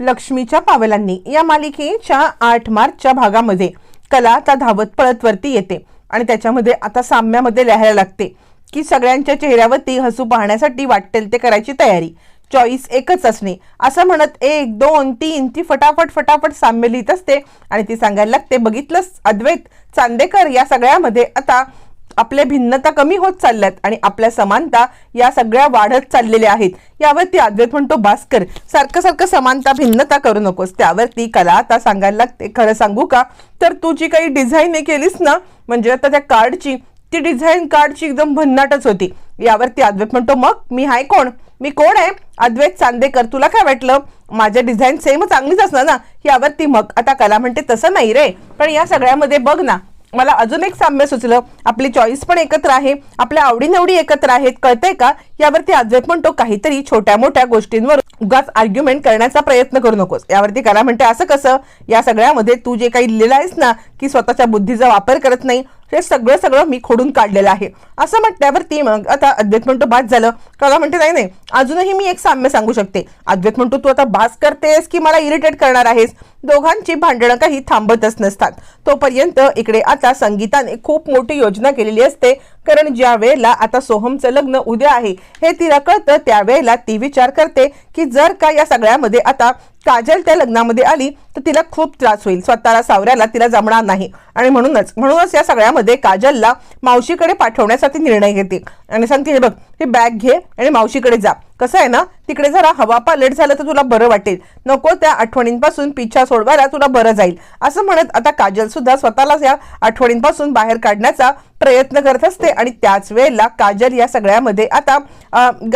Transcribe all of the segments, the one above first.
लक्ष्मीच्या पावलांनी या मालिकेच्या आठ मार्चच्या भागामध्ये कला आता धावत पळत वरती येते. आणि त्याच्यामध्ये आता साम्यामध्ये लिहायला लागते की सगळ्यांच्या चेहऱ्यावरती हसू पाहण्यासाठी वाटेल ते करायची तयारी. चॉईस एकच असणे. असं म्हणत एक दोन तीन ती फटाफट फटाफट साम्य लिहित असते आणि ती सांगायला लागते बघितलंच अद्वैत चांदेकर या सगळ्यामध्ये आता आपल्या भिन्नता कमी होत चालल्यात आणि आपल्या समानता या सगळ्या वाढत चाललेल्या आहेत. यावरती अद्वैत म्हणतो भास्कर सारखं सारखं समानता भिन्नता करू नकोस. त्यावरती कला आता सांगायला लागते. खरं सांगू का? तर तू जी काही डिझाईन केलीस ना म्हणजे आता त्या कार्डची ती डिझाईन कार्डची एकदम भन्नाटच होती. यावरती अद्वैत म्हणतो मग मी हाय कोण? मी कोण आहे? अद्वैत चांदेकर तुला काय वाटलं? माझ्या डिझाईन सेम चांगलीच असणार ना? यावरती मग आता कला म्हणते तसं नाही रे. पण या सगळ्यामध्ये बघ ना मला अजून एक साम्य सुचलं. आपली चॉईस पण एकत्र आहे. आपल्या आवडीनिवडी एकत्र आहेत. कळतंय का? यावरती अद्वैत म्हणतो काहीतरी छोट्या मोठ्या गोष्टींवर उगाच आर्ग्युमेंट करण्याचा प्रयत्न करू नकोस. यावरती करा म्हणते असं कसं? या सगळ्यामध्ये तू जे काही लिहिलं आहेस ना की स्वतःच्या बुद्धीचा वापर करत नाही हे सगळं सगळं मी खोडून काढलेलं आहे. असं म्हटल्यावरती मग आता अद्वैत म्हणतो बाद झालं. कला म्हणते नाही नाही अजूनही मी एक साम्य सांगू शकते. अद्वैत म्हणतो तू आता बास करतेस की मला इरिटेट करणार आहेस? दोघांची भांडणं काही थांबतच नसतात. तोपर्यंत इकडे आता संगीताने खूप मोठी योजना केलेली असते. कारण ज्या वेळेला आता सोहमचं लग्न उद्या आहे हे तिला कळतं त्यावेळेला ती विचार करते की जर का या सगळ्यामध्ये आता काजल त्या लग्नामध्ये आली तर तिला खूप त्रास होईल. स्वतःला सावऱ्याला तिला जमणार नाही. आणि म्हणूनच म्हणूनच या सगळ्यामध्ये काजलला मावशीकडे पाठवण्यासाठी निर्णय घेते. आणि सांगते हे बघ हे बॅग घे आणि मावशीकडे जा. कसं आहे ना तिकडे जरा हवा पालट झालं तर तुला बरं वाटेल. नको त्या आठवणींपासून पिच्छा सोडवायला तुला बरं जाईल. असं म्हणत आता काजल सुद्धा स्वतःलाच या आठवणींपासून बाहेर काढण्याचा प्रयत्न करत असते आणि त्याच वेळेला काजल या सगळ्यामध्ये आता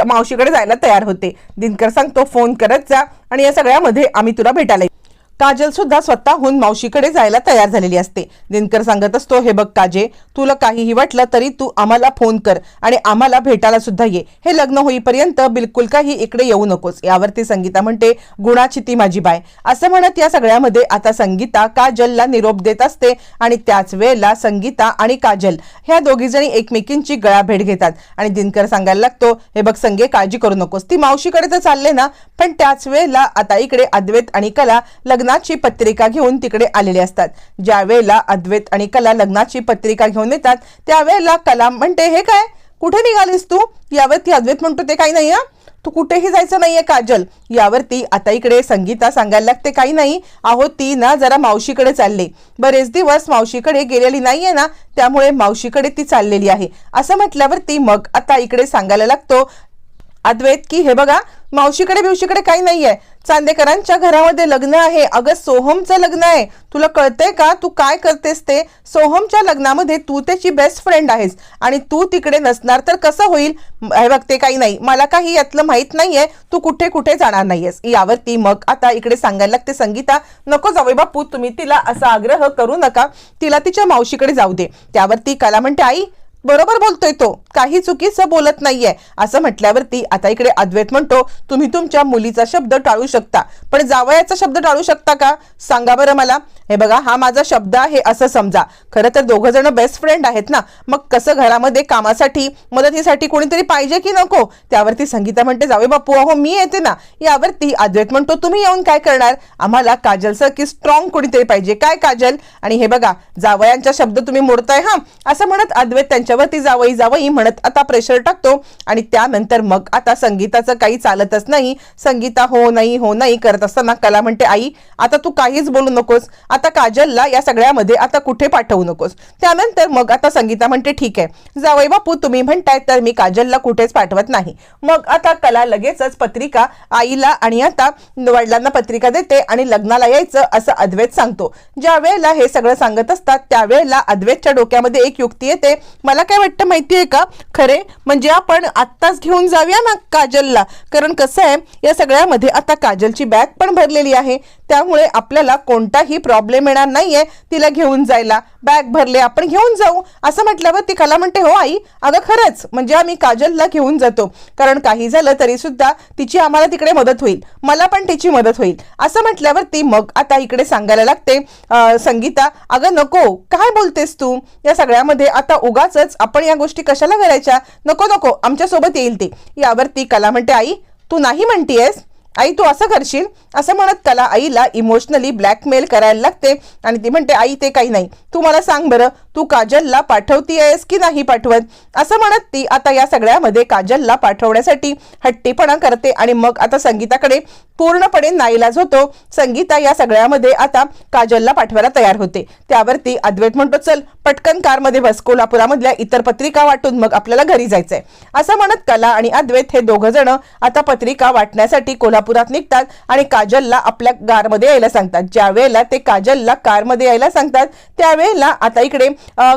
मावशीकडे जायला तयार होते दिनकर सांगतो फोन करत जा आणि या सगळ्यामध्ये आम्ही तुला भेटायला येऊ. काजल सुद्धा स्वतःहून मावशीकडे जायला तयार झालेली असते. दिनकर सांगत असतो हे बघ काजे तुला काहीही वाटलं तरी तू आम्हाला फोन कर आणि आम्हाला भेटायला सुद्धा ये. हे लग्न होईपर्यंत बिलकुल काही इकडे येऊ नकोस. यावरती संगीता म्हणते गुणाची ती माझी बाय. असं म्हणत या सगळ्यामध्ये आता संगीता काजलला निरोप देत असते आणि त्याच वेळेला संगीता आणि काजल ह्या दोघी जणी एकमेकींची गळाभेट घेतात. आणि दिनकर सांगायला लागतो हे बघ संगे काळजी करू नकोस. ती मावशीकडे तर चालले ना पण त्याच वेळेला आता इकडे अद्वैत आणि कला लग्नाची पत्रिका घेऊन तिकडे आलेले असतात. ज्या वेळेला अद्वैत आणि कला लग्नाची पत्रिका घेऊन येतात त्यावेळेला कला म्हणते हे काय? कुठे निघालीस तू? यावरती अद्वैत म्हणतो ते काही नाही हा? तू कुठेही जायचं नाहीये काजल यावरती आता इकडे संगीता सांगायला लागते काही नाही. अहो ती ना जरा मावशीकडे चालले. बरेच दिवस मावशीकडे गेलेली नाहीये ना त्यामुळे मावशीकडे ती चाललेली आहे. असं म्हटल्यावरती मग आता इकडे सांगायला लागतो अद्वैत की हे बघा मावशीकडे बिवशीकडे काही नाहीये. चांदेकरांच्या घरामध्ये लग्न आहे. अगं सोहमचं लग्न आहे. तुला कळतंय का? तू काय करतेस ते? सोहमच्या लग्नामध्ये तू त्याची बेस्ट फ्रेंड आहेस. आणि तू तिकडे नसणार तर कसं होईल? हे बघ ते काही नाही. मला काही यातलं माहीत नाहीये. तू कुठे कुठे जाणार नाहीयेस. यावरती मग आता इकडे सांगायला लागते संगीता. नको जावे बापू तुम्ही तिला असा आग्रह करू नका. तिला तिच्या मावशीकडे जाऊ दे. त्यावरती कला म्हणते आई बरोबर बोलतोय तो. काही चुकीचं बोलत नाहीये. असं म्हटल्यावरती आता इकडे अद्वैत म्हणतो तुम्ही तुमच्या मुलीचा शब्द टाळू शकता. पण जावयाचा शब्द टाळू शकता का? सांगा बरं मला. हे बघा हा माझा शब्द आहे असं समजा. खरं तर दोघं जण बेस्ट फ्रेंड आहेत ना. मग कसं घरामध्ये कामासाठी मदतीसाठी कोणीतरी पाहिजे की नको? त्यावरती संगीता म्हणते जावे बापू अहो मी येते ना. यावरती अद्वैत म्हणतो तुम्ही येऊन काय करणार? आम्हाला काजल सारखी स्ट्रॉंग कोणीतरी पाहिजे. काय काजल? आणि हे बघा जावयांचा शब्द तुम्ही मोडताय हा. असं म्हणत अद्वैत त्यांच्या शेवटी जावई जावई म्हणत आता प्रेशर टाकतो. आणि त्यानंतर मग आता संगीताचं काही चालतच नाही. संगीता हो नाही हो नाही करत असताना कला म्हणते आई आता तू काहीच बोलू नकोस. आता काजलला या सगळ्यामध्ये आता कुठे पाठवू नकोस? त्यानंतर मग आता संगीता म्हणते ठीक आहे. जावई बापू तुम्ही म्हणताय तर मी काजलला कुठेच पाठवत नाही. मग आता कला लगेचच पत्रिका आईला आणि आता वडिलांना पत्रिका देते आणि लग्नाला यायचं असं अद्वैत सांगतो. ज्या वेळेला हे सगळं सांगत असतात त्यावेळेला अद्वैतच्या डोक्यामध्ये एक युक्ती येते. मला काय वाटतं माहितीये का? खरे म्हणजे आपण आत्ताच घेऊन जाऊया ना काजलला. कारण कसं आहे या सगळ्यामध्ये आता काजलची बॅग पण भरलेली आहे. त्यामुळे आपल्याला कोणताही प्रॉब्लेम येणार नाहीये तिला घेऊन जायला. बॅग भरले आपण घेऊन जाऊ. असं म्हटल्यावर ती कला म्हणते हो आई अगं खरंच म्हणजे आम्ही काजलला घेऊन जातो. कारण काही झालं तरी सुद्धा तिची आम्हाला तिकडे मदत होईल. मला पण तिची मदत होईल. असं म्हटल्यावर ती मग आता इकडे सांगायला लागते संगीता अगं नको काय बोलतेस तू? या सगळ्यामध्ये आता उगाच आपण या गोष्टी कशाला करायच्या? नको नको आमच्यासोबत येईल ते. यावर ती कला म्हणते आई तू नाही म्हणतीयस? आई तू असं करशील? असं म्हणत कला आईला इमोशनली ब्लॅकमेल करायला लागते आणि ती म्हणते आई ते काही नाही. तू मला सांग बरं तू काजलला पाठवतीयस की नाही पाठवत? असं म्हणत ती आता या सगळ्यामध्ये काजलला पाठवण्यासाठी हट्टीपणा करते आणि मग आता संगीताकडे पूर्णपणे नाईलाज होतो. संगीता या सगळ्यामध्ये आता काजलला पाठवायला तयार होते. त्यावरती अद्वैत म्हणतो चल पटकन कारमध्ये बस. कोल्हापुरामधल्या इतर पत्रिका वाटून मग आपल्याला घरी जायचंय. असं म्हणत कला आणि अद्वैत हे दोघं जण आता पत्रिका वाटण्यासाठी कोल्हापूर कोल्हापुरात निघतात आणि काजलला आपल्या कारमध्ये यायला सांगतात. ज्या वेळेला ते काजलला कारमध्ये यायला सांगतात त्यावेळेला आता इकडे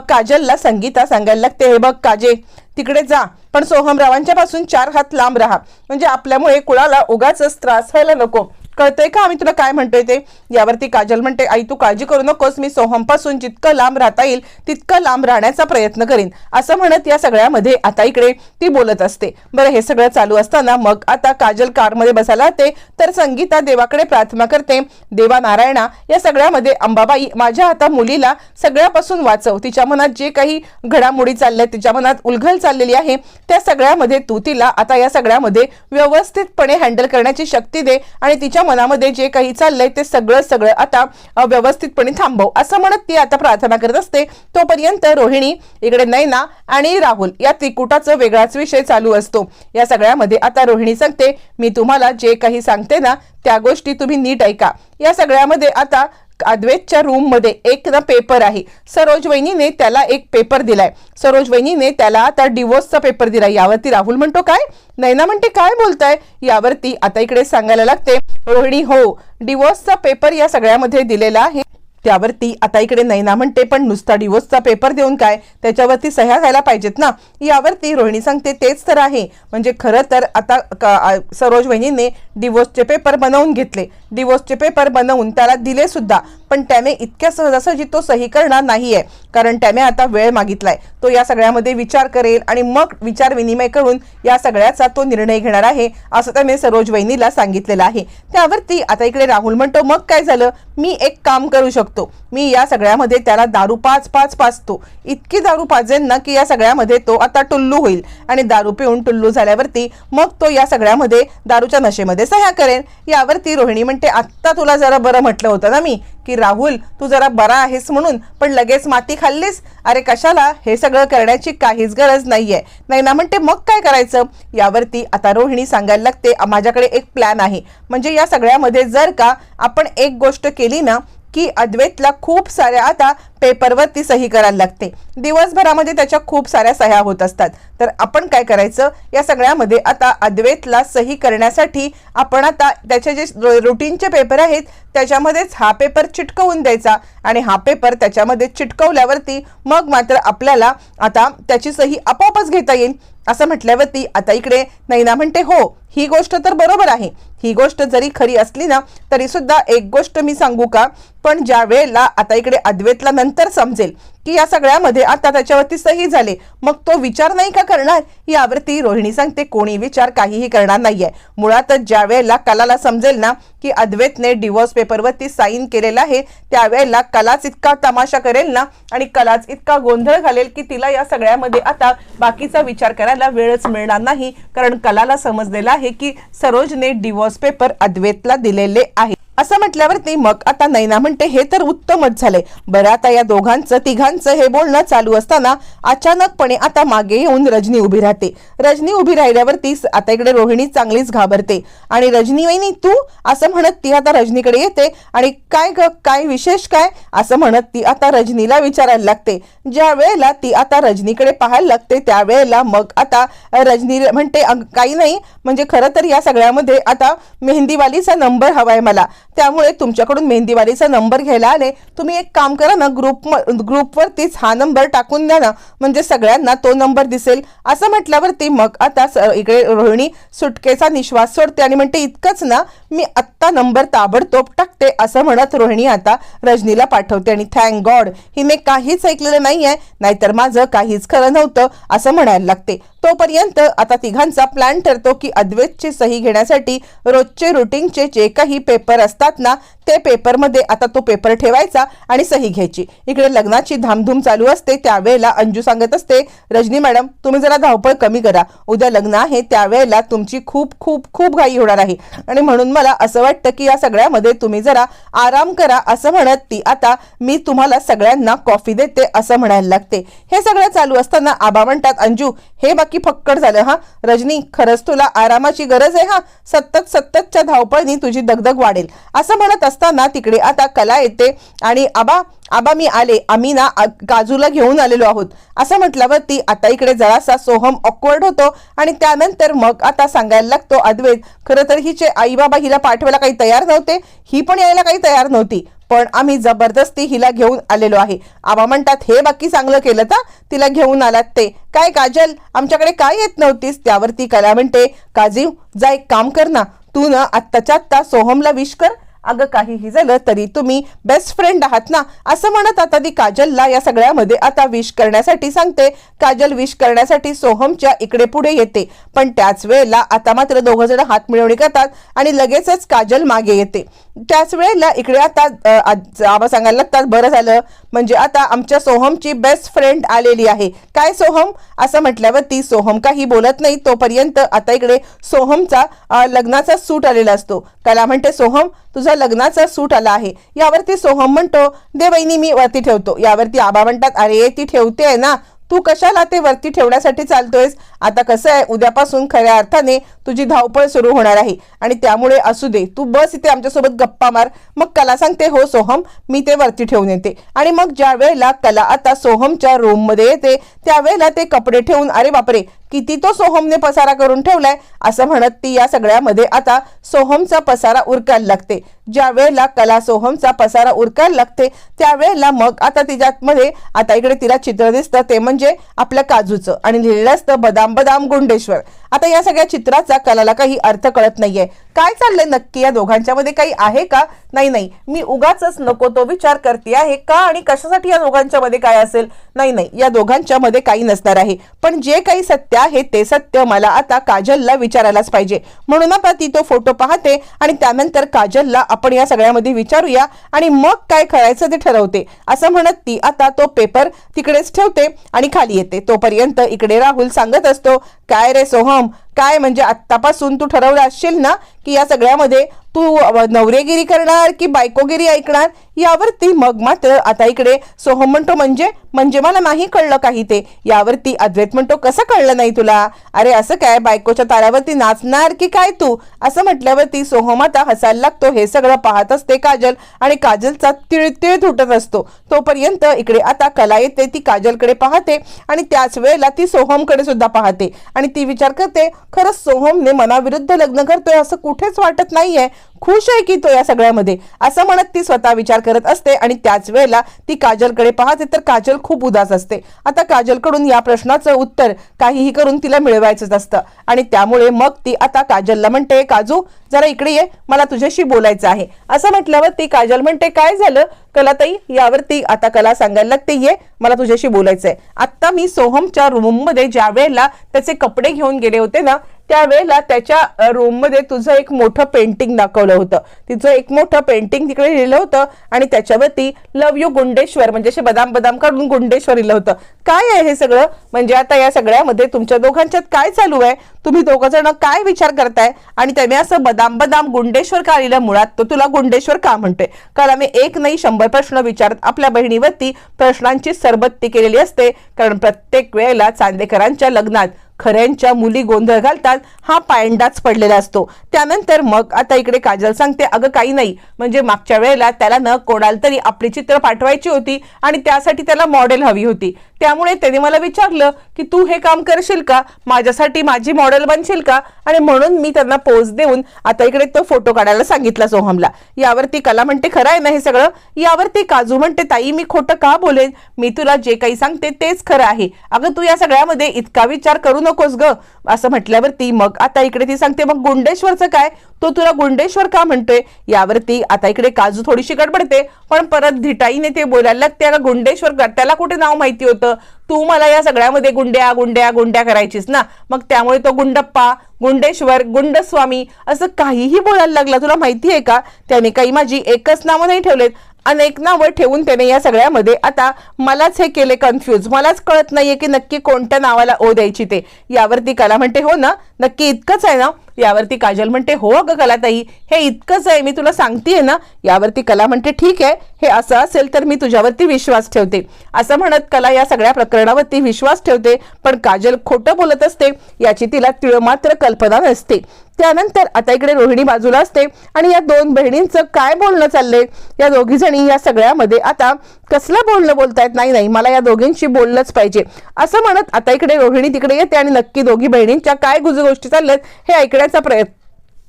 काजलला संगीता सांगायला लागते हे बघ काजे तिकडे जा पण सोहमरावांच्या पासून चार हात लांब राहा. म्हणजे आपल्यामुळे कुळाला उगाच त्रास व्हायला नको. कळतंय का? आम्ही तुला काय म्हणतोय ते? यावरती काजल म्हणते आई तू काळजी करू नकोस. मी सोहमपासून जितकं लांब राहता येईल तितकं लांब राहण्याचा प्रयत्न करीन. असं म्हणत या सगळ्यामध्ये आता इकडे ती बोलत असते. बरं हे सगळं चालू असताना मग आता काजल कारमध्ये बसायला जाते. तर संगीता देवाकडे प्रार्थना करते. देवा नारायणा या सगळ्यामध्ये अंबाबाई माझ्या आता मुलीला सगळ्यापासून वाचव. तिच्या मनात जे काही घडामोडी चालल्या तिच्या मनात उलघल चाललेली आहे त्या सगळ्यामध्ये तू तिला आता या सगळ्यामध्ये व्यवस्थितपणे हँडल करण्याची शक्ती दे आणि तिच्या मनामध्ये जे काही चाललंय ते सगळं सगळं आता व्यवस्थितपणे थांबव. असं म्हणत ती आता प्रार्थना करत असते. तोपर्यंत रोहिणी इकडे नैना आणि राहुल या त्रिकुटाचं वेगळाच विषय चालू असतो. या सगळ्यामध्ये आता रोहिणी सांगते मी तुम्हाला जे काही सांगते ना त्या गोष्टी तुम्ही नीट ऐका. या सगळ्यामध्ये आता अद्वैतच्या रूममध्ये एक ना पेपर आहे. सरोज वहिनीने त्याला एक पेपर दिलाय. सरोज वहिनीने त्याला आता डिवोर्सचा पेपर दिलाय. यावरती राहुल म्हणतो काय? नैना म्हणते काय बोलताय? यावरती आता इकडे सांगायला लागते. रोहिणी हो डिवोर्सचा पेपर या सगळ्यामध्ये दिलेला आहे. त्यावरती आता इकडे नैना म्हणते पण नुसता डिवोर्सचा पेपर देऊन काय? त्याच्यावरती सह्या घ्यायला पाहिजेत ना? यावरती रोहिणी सांगते तेच तर आहे. म्हणजे खरं तर आता सरोज वहिनीने डिवोर्सचे पेपर बनवून घेतले. डिवोर्सचे पेपर बनवून त्याला दिले सुद्धा. पण त्याने इतक्या सहजासहजी तो सही करणार नाहीये. कारण त्याने आता वेळ मागितलाय. तो या सगळ्यामध्ये विचार करेल आणि मग विचार विनिमय करून या सगळ्याचा तो निर्णय घेणार आहे असं त्याने सरोज वहिनीला सांगितलेलं आहे. त्यावरती आता इकडे राहुल म्हणतो मग काय झालं? मी एक काम करू शकतो. मी या सगळ्यामध्ये त्याला दारू पाच पाच पाचतो. इतकी दारू पाजेन ना की या सगळ्यामध्ये तो आता टुल्लू होईल. आणि दारू पिऊन टुल्लू झाल्यावरती मग तो या सगळ्यामध्ये दारूच्या नशेमध्ये सह्या करेल. यावरती रोहिणी म्हणते आत्ता तुला जरा बरं म्हटलं होतं ना मी की राहुल तू जरा बरा आहेस म्हणून पण लगेच माती खाल्लीस? अरे कशाला? हे सगळं करण्याची काहीच गरज नाहीये. ना म्हणते मग काय करायचं? यावरती आता रोहिणी सांगायला लागते माझ्याकडे एक प्लॅन आहे. म्हणजे या सगळ्यामध्ये जर का आपण एक गोष्ट केली ना की अद्वैतला खूप साऱ्या आता पेपरवरती सही करायला लागते. दिवसभरामध्ये त्याच्या खूप साऱ्या सह्या होत असतात. तर आपण काय करायचं? या सगळ्यामध्ये आता अद्वैतला सही करण्यासाठी आपण आता त्याचे जे रुटीनचे पेपर आहेत त्याच्यामध्येच हा पेपर चिटकवून द्यायचा आणि हा पेपर त्याच्यामध्ये चिटकवल्यावरती मग मात्र आपल्याला आता त्याची सही आपोआपच घेता येईल. असं म्हटल्यावरती आता इकडे नैना म्हणते हो ही गोष्ट तर बरोबर आहे. ही गोष्ट जरी खरी असली ना तरी सुद्धा एक गोष्ट मी सांगू का? पण ज्या वेळेला आता इकडे अद्वैतला नंतर समजेल की या सगळ्यामध्ये आता त्याच्यावरती सही झाले मग तो विचार नाही का करणार? यावरती रोहिणी सांगते कोणी विचार काहीही करणार नाहीये. मुळातच ज्या वेळेला कलाला समजेल ना की अद्वैतने डिवोर्स पेपरवरती साईन केलेला आहे त्यावेळेला कलाच इतका तमाशा करेल ना आणि कलाच इतका गोंधळ घालेल की तिला या सगळ्यामध्ये आता बाकीचा विचार करायला वेळच मिळणार नाही. कारण कलाला समजलेलं आहे की सरोजने डिवोर्स पेपर अद्वेतला दिलेले आहे असं म्हटल्यावरती मग आता नैना म्हणते हे तर उत्तमच झालंय बरं आता या दोघांचं तिघांचं हे बोलणं चालू असताना अचानकपणे आता मागे येऊन रजनी उभी राहते. रजनी उभी राहिल्यावरती स- आता इकडे रोहिणी चांगलीच घाबरते. आणि रजनी वहिनी तू असं म्हणत ती आता रजनीकडे येते. आणि काय ग? काय विशेष काय? असं म्हणत ती आता रजनीला विचारायला लागते. ज्या वेळेला ती आता रजनीकडे पाहायला लागते त्यावेळेला मग आता रजनी म्हणते काही नाही. म्हणजे खरं तर या सगळ्यामध्ये आता मेहंदीवालीचा नंबर हवाय मला. त्यामुळे तुमच्याकडून मेहंदीवालीचा नंबर घ्यायला आले. तुम्ही एक काम करा ना ग्रुप ग्रुपवरतीच हा नंबर टाकून द्या ना. म्हणजे सगळ्यांना तो नंबर दिसेल. असं म्हटल्यावरती मग आता स- इकडे रोहिणी सुटकेचा निश्वास सोडते आणि म्हणते इतकंच ना मी आत्ता नंबर ताबडतोब टाकते असं म्हणत रोहिणी आता रजनीला पाठवते आणि थँक गॉड हिने काहीच ऐकलेलं नाही आहे नाहीतर माझं काहीच खरं नव्हतं असं म्हणायला लागते. तोपर्यंत आता तिघांचा प्लॅन ठरतो की अद्वैतची सही घेण्यासाठी रोजचे रुटीनचे जे काही पेपर असतात ना ते पेपरमध्ये आता तो पेपर ठेवायचा आणि सही घ्यायची. इकडे लग्नाची धामधूम चालू असते त्यावेळेला अंजू सांगत असते रजनी मॅडम तुम्ही जरा धावपळ कमी करा. उद्या लग्न आहे त्यावेळेला तुमची खूप खूप खूप घाई होणार आहे. आणि म्हणून मला असं वाटतं की या सगळ्यामध्ये तुम्ही जरा आराम करा असं म्हणत ती आता मी तुम्हाला सगळ्यांना कॉफी देते असं म्हणायला लागते. हे सगळं चालू असताना आबा म्हणतात अंजू हे बाकी फक्कड झालं हा. रजनी खरंच तुला आरामाची गरज आहे हा. सतत सततच्या धावपळनी तुझी दगदग वाढेल. असं म्हणत असताना तिकडे आता कला येते आणि आबा आबा मी आले आम्ही ना काजूला घेऊन आलेलो आहोत. असं म्हटल्यावरती आता इकडे जरासा सोहम ऑकवर्ड होतो आणि त्यानंतर मग आता सांगायला लागतो अद्वैत खरं तर हिचे आई बाबा हिला पाठवायला काही तयार नव्हते? ही पण यायला काही तयार नव्हती. पण आम्ही जबरदस्ती हिला घेऊन आलेलो आहे. आबा म्हणतात हे बाकी चांगलं केलं तर? तिला घेऊन आलात ते. काय काजल? आमच्याकडे काय येत नव्हतीस? त्यावरती कला म्हणते काजीव जा एक काम कर ना. तू ना आत्ताच्या आत्ता सोहमला विश कर अगं काहीही झालं तरी तुम्ही बेस्ट फ्रेंड आहात ना? असं म्हणत आता ती काजलला या सगळ्यामध्ये आता विश करण्यासाठी सांगते. काजल विश करण्यासाठी सोहमच्या इकडे पुढे येते. पण त्याच वेळेला आता मात्र दोघं जण हात मिळवणी करतात आणि लगेचच काजल मागे येते. त्याच वेळेला इकडे आता आज- आबा सांगायला लागतात बरं झालं. म्हणजे आता आमच्या सोहमची बेस्ट फ्रेंड आलेली आहे. काय सोहम? असं म्हटल्यावरती सोहम काही बोलत नाही. तोपर्यंत आता इकडे सोहमचा लग्नाचा सूट आलेला असतो. त्याला म्हणते सोहम तुझा लग्नाचा सूट आला आहे. यावरती सोहम म्हणतो दे बहिणी मी वरती ठेवतो. यावरती आबा म्हणतात अरे ती ठेवते ना. तू कशाला ते वरती ठेवण्यासाठी चालतोयस? आता कसं आहे उद्यापासून खऱ्या अर्थाने तुझी धावपळ सुरू होणार आहे. आणि त्यामुळे असू दे तू बस इथे आमच्यासोबत गप्पा मार. मग कला सांगते हो सोहम मी ते वरती ठेवून येते. आणि मग ज्या वेळेला कला आता सोहमच्या रूममध्ये येते त्यावेळेला ते कपडे ठेवून अरे बापरे किती तो सोहमने पसारा करून ठेवलाय. असं म्हणत ती या सगळ्यामध्ये आता सोहमचा पसारा उरकायला लागते. ज्या वेळेला कला सोहमचा पसारा उरकायला लागते त्यावेळेला मग आता तिच्यामध्ये आता इकडे तिला चित्र दिसतं ते म्हणजे म्हणजे आपल्या काजूचं. आणि लिहिलेलं असतं बदाम बदाम गुंडेश्वर. आता या सगळ्या चित्राचा कलाला काही अर्थ कळत नाहीये. काय चाललंय नक्की या दोघांच्या मध्ये काही आहे का? नाही नाही. मी उगाच नको तो विचार करते आहे का आणि कशासाठी या दोघांच्या मध्ये काय असेल? नाही नाही या दोघांच्या मध्ये काही नसणार आहे. पण जे काही सत्य आहे ते सत्य मला आता काजलला विचारायलाच पाहिजे. म्हणून आता ती तो फोटो पाहते आणि त्यानंतर काजलला आपण या सगळ्यामध्ये विचारूया आणि मग काय करायचं ते ठरवते. असं म्हणत ती आता तो पेपर तिकडेच ठेवते आणि खाली येते. तोपर्यंत इकडे राहुल सांगत असतो काय रे सोहम काय म्हणजे आत्तापासून तू ठरवलं असशील ना की या सगळ्यामध्ये तू नवरेगिरी करणार की बायकोगिरी ऐकणार? यावरती मग मात्र आता इकडे सोहम म्हणतो म्हणजे म्हणजे मला नाही कळलं काही ते. यावरती अद्वैत म्हणतो कसं कळलं नाही तुला? अरे असं काय? बायकोच्या तारावरती नाचणार की काय तू? असं म्हटल्यावरती सोहम आता हसायला लागतो. हे सगळं पाहत असते काजल आणि काजलचा तिळतिळ तुटत असतो. तोपर्यंत इकडे आता कला येते ती काजलकडे पाहते आणि त्याच वेळेला ती सोहमकडे सुद्धा पाहते आणि ती विचार करते खरंच सोहमने मनाविरुद्ध लग्न करतोय असं कुठेच वाटत नाहीये. खुश आहे की तो या सगळ्यामध्ये? असं म्हणत ती स्वतः विचार करत असते आणि त्याच वेळेला ती काजलकडे पाहते तर काजल खूप उदास असते. आता काजलकडून या प्रश्नाचं उत्तर काहीही करून तिला मिळवायचंच असतं. आणि त्यामुळे मग ती आता काजलला म्हणते काजू जरा इकडे ये मला तुझ्याशी बोलायचं आहे. असं म्हटल्यावर ती काजल म्हणते काय झालं? कलाताई यावरती आता कला सांगायला लागते ये मला तुझ्याशी बोलायचंय. आता मी सोहमच्या रूममध्ये ज्या वेळेला त्याचे कपडे घेऊन गेले होते ना त्यावेळेला त्याच्या रूममध्ये तुझं एक मोठं पेंटिंग दाखवलं होतं. तिचं एक मोठं पेंटिंग तिकडे लिहिलं होतं आणि त्याच्यावरती लव यू गुंडेश्वर म्हणजे असे बदाम बदाम काढून गुंडेश्वर लिहिलं होतं. काय आहे हे सगळं? म्हणजे आता या सगळ्यामध्ये तुमच्या दोघांच्यात काय चालू आहे? तुम्ही दोघं जण काय विचार करताय? आणि त्याने असं बदाम बदाम गुंडेश्वर का लिहिलं? मुळात तो तुला गुंडेश्वर का म्हणतोय? कारण आम्ही एक नाही शंभर प्रश्न विचारत आपल्या बहिणीवरती प्रश्नांची सरबत्ती केलेली असते. कारण प्रत्येक वेळेला चांदेकरांच्या लग्नात खऱ्यांच्या मुली गोंधळ घालतात हा पायंडाच पडलेला असतो. त्यानंतर मग आता इकडे काजल सांगते अगं काही नाही. म्हणजे मागच्या वेळेला त्याला न कोणाला तरी आपली चित्र पाठवायची होती आणि त्यासाठी त्याला मॉडेल हवी होती. त्यामुळे त्याने मला विचारलं की तू हे काम करशील का? माझ्यासाठी माझी मॉडेल बनशील का? आणि म्हणून मी त्यांना पोज देऊन आता इकडे तो फोटो काढायला सांगितला सोहमला. यावरती कला म्हणते खरं आहे ना हे सगळं? यावरती काजू म्हणते ताई मी खोटं का बोलेन? मी तुला जे काही सांगते तेच खरं आहे. अगं तू या सगळ्यामध्ये इतका विचार करू नकोस ग. असं म्हटल्यावरती मग आता इकडे ती सांगते मग गुंडेश्वरचं काय? तो तुला गुंडेश्वर का म्हणतोय? यावरती आता इकडे काजू थोडीशी गडबडते पण परत धिटाईने ते बोलायला लागते गुंडेश्वर त्याला कुठे नाव माहिती होतं? होतं. तू मला या सगळ्यामध्ये गुंड्या गुंड्या गुंड्या करायचीस ना. मग त्यामुळे तो गुंडप्पा गुंडेश्वर गुंडस्वामी असं काहीही बोलायला लागला. तुला माहिती आहे का? त्याने काही माझी एकच नावं नाही ठेवलेत. अनेक नावं ठेवून त्याने या सगळ्यामध्ये आता मलाच हे केले कन्फ्यूज मलाच कळत नाहीये की नक्की कोणत्या नावाला ओ द्यायची ते. यावरती कला म्हणते हो ना? नक्की इतकंच आहे ना? यावरती काजल म्हणते हो अगं कलाताई हे इतकंच आहे मी तुला सांगतेय ना यावरती कला म्हणते ठीक आहे हे असं असेल तर मी तुझ्यावरती विश्वास ठेवते. असं म्हणत कला या सगळ्या प्रकरणावरती विश्वास ठेवते पण काजल खोटं बोलत असते याची तिला तिळ मात्र कल्पना नसते. त्यानंतर आता इकडे रोहिणी बाजूला असते आणि या दोन बहिणींचं काय बोलणं चाललंय? या दोघी जणी या सगळ्यामध्ये आता कसलं बोलणं बोलतायत? नाही नाही मला या दोघींशी बोललंच पाहिजे. असं म्हणत आता इकडे रोहिणी तिकडे येते आणि नक्की दोघी बहिणींच्या काय गुज गोष्टी चालल्यात हे ऐकण्याचा प्रयत्न न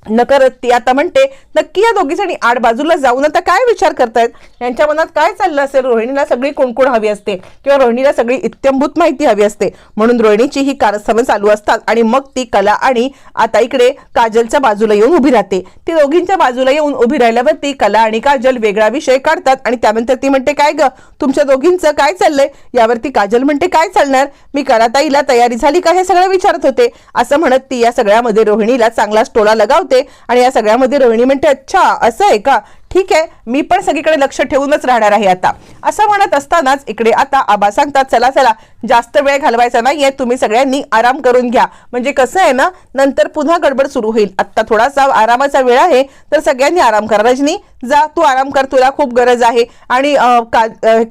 नकरत ती आता म्हणते नक्की या दोघी जणी आड बाजूला जाऊन आता काय विचार करतायत? यांच्या मनात काय चाललं असेल? रोहिणीला सगळी कोणकोण हवी असते किंवा रोहिणीला सगळी इत्यंभूत माहिती हवी असते. म्हणून रोहिणीची ही कारस्थानं चालू असतात आणि मग ती कला आणि आता इकडे काजलच्या बाजूला येऊन उभी राहते. ती दोघींच्या बाजूला येऊन उभी राहिल्यावर ती कला आणि काजल वेगळा विषय काढतात आणि त्यानंतर ती म्हणते काय ग? तुमच्या दोघींचं काय चाललंय? यावरती काजल म्हणते काय चालणार? मी कलाताईला तयारी झाली का? हे सगळं विचारत होते. असं म्हणत ती या सगळ्यामध्ये रोहिणीला चांगलाच टोला लगावते. आणि या सगळ्यामध्ये रोहिणी म्हणते अच्छा असं आहे का? ठीक आहे मी पण सगळीकडे लक्ष ठेवूनच राहणार आहे आता. असं म्हणत असतानाच इकडे आता आबा सांगतात चला चला जास्त वेळ घालवायचा नाहीये तुम्ही सगळ्यांनी आराम करून घ्या. म्हणजे कसं आहे ना नंतर पुन्हा गडबड सुरू होईल. आता थोडासा आरामाचा वेळ आहे तर सगळ्यांनी आराम करा. रजनी जा तू आराम कर तुला खूप गरज आहे. आणि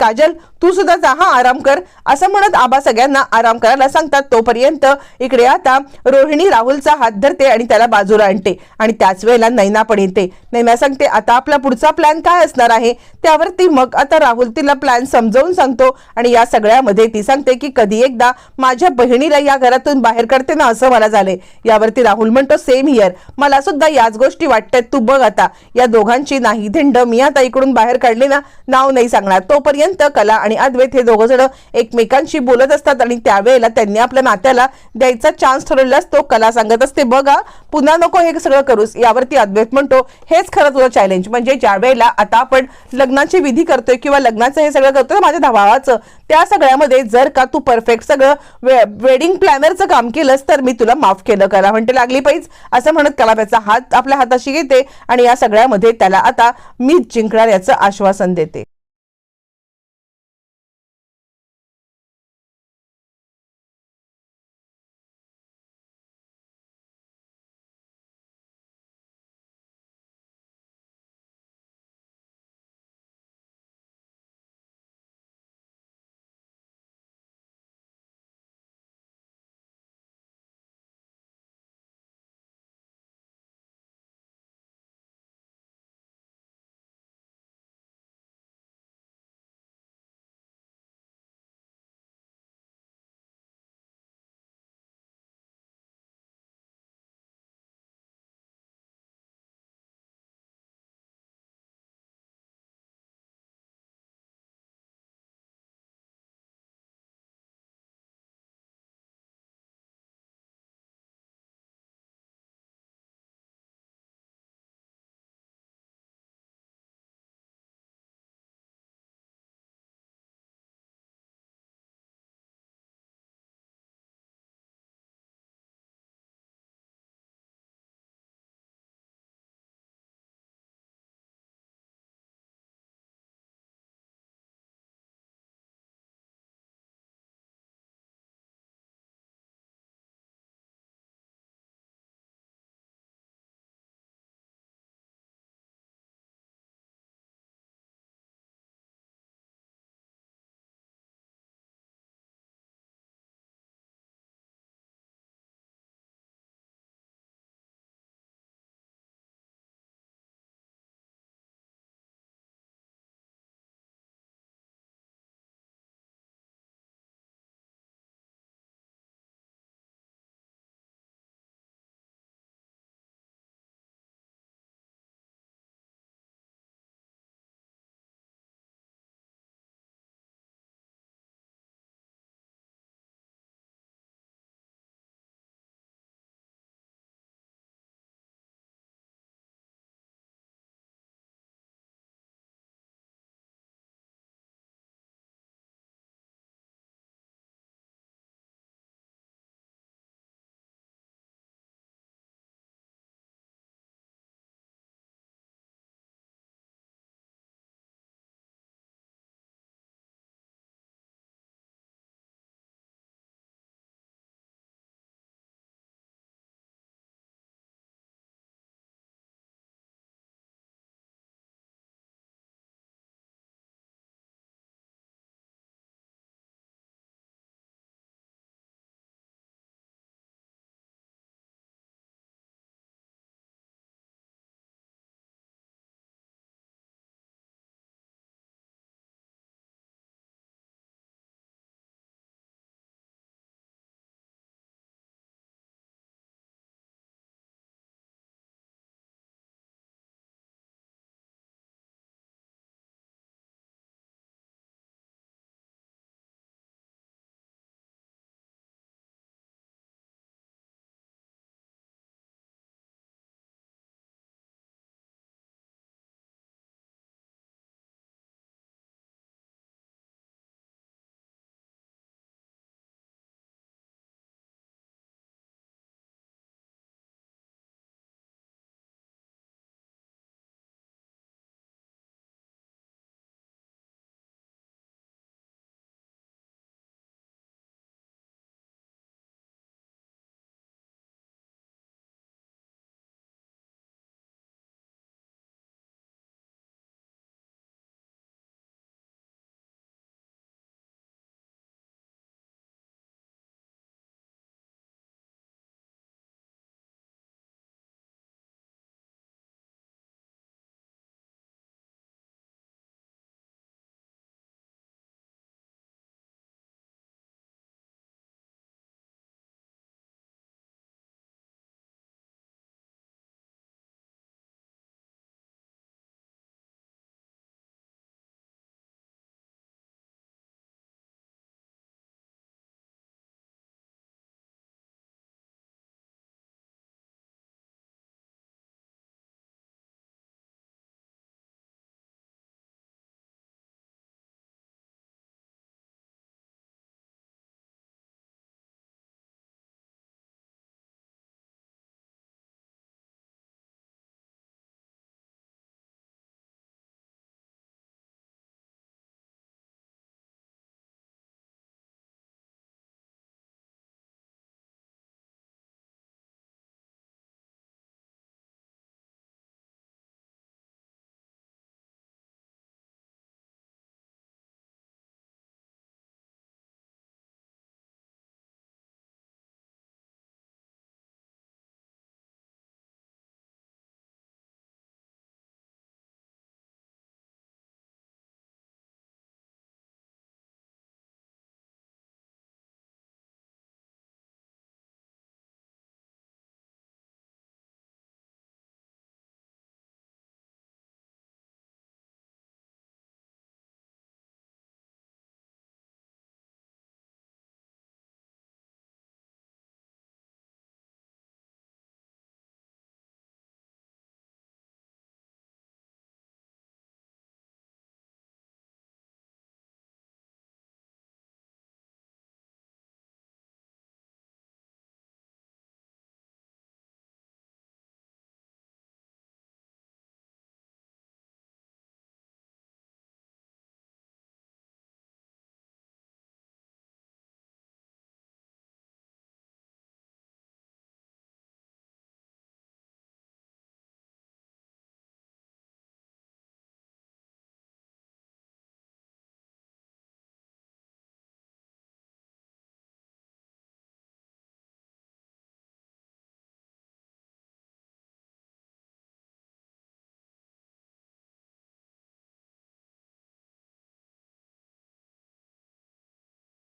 काजल तू सुद्धा जा हा आराम कर. असं म्हणत आबा सगळ्यांना आराम करायला सांगतात. तोपर्यंत इकडे आता रोहिणी राहुलचा हात धरते आणि त्याला बाजूला आणते. आणि त्याच वेळेला नैना पण येते. नैना सांगते आता आपला पुढचा प्लॅन काय असणार आहे त्यावरती मग आता राहुल तिला प्लॅन समजावून सांगतो आणि या सगळ्यामध्ये ती सांगते की कधी एकदा माझ्या बहिणीला या घरातून बाहेर करते ना असं मला झालंय. यावरती राहुल म्हणतो सेम इयर मला सुद्धा याच गोष्टी वाटतात. तू बघ आता. या दोघांची नाही धिंड. मी आता इकडून बाहेर काढले ना नाव नाही सांगणार. तोपर्यंत कला आणि अद्वैत हे दोघं जण एकमेकांशी बोलत असतात आणि त्यावेळेला त्यांनी आपल्या नात्याला द्यायचा चान्स ठरवलेला असतो. कला सांगत असते बघा पुन्हा नको हे सगळं करूस. यावरती अद्वैत म्हणतो हेच खरं तुझं चॅलेंज म्हणजे ज्या वेळेला आता आपण लग्नाची विधी करतोय किंवा लग्नाचं हे सगळं करतोय माझ्या धावाचं त्या सगळ्यामध्ये जर का तू परफेक्ट सगळं वे, वेडिंग प्लॅनरचं काम केलंस तर मी तुला माफ केलं करा. म्हणते लागली पाहिजे असं म्हणत कलाप्याचा हात आपल्या हाताशी घेते आणि या सगळ्यामध्ये त्याला आता मी जिंकणार याचं आश्वासन देते.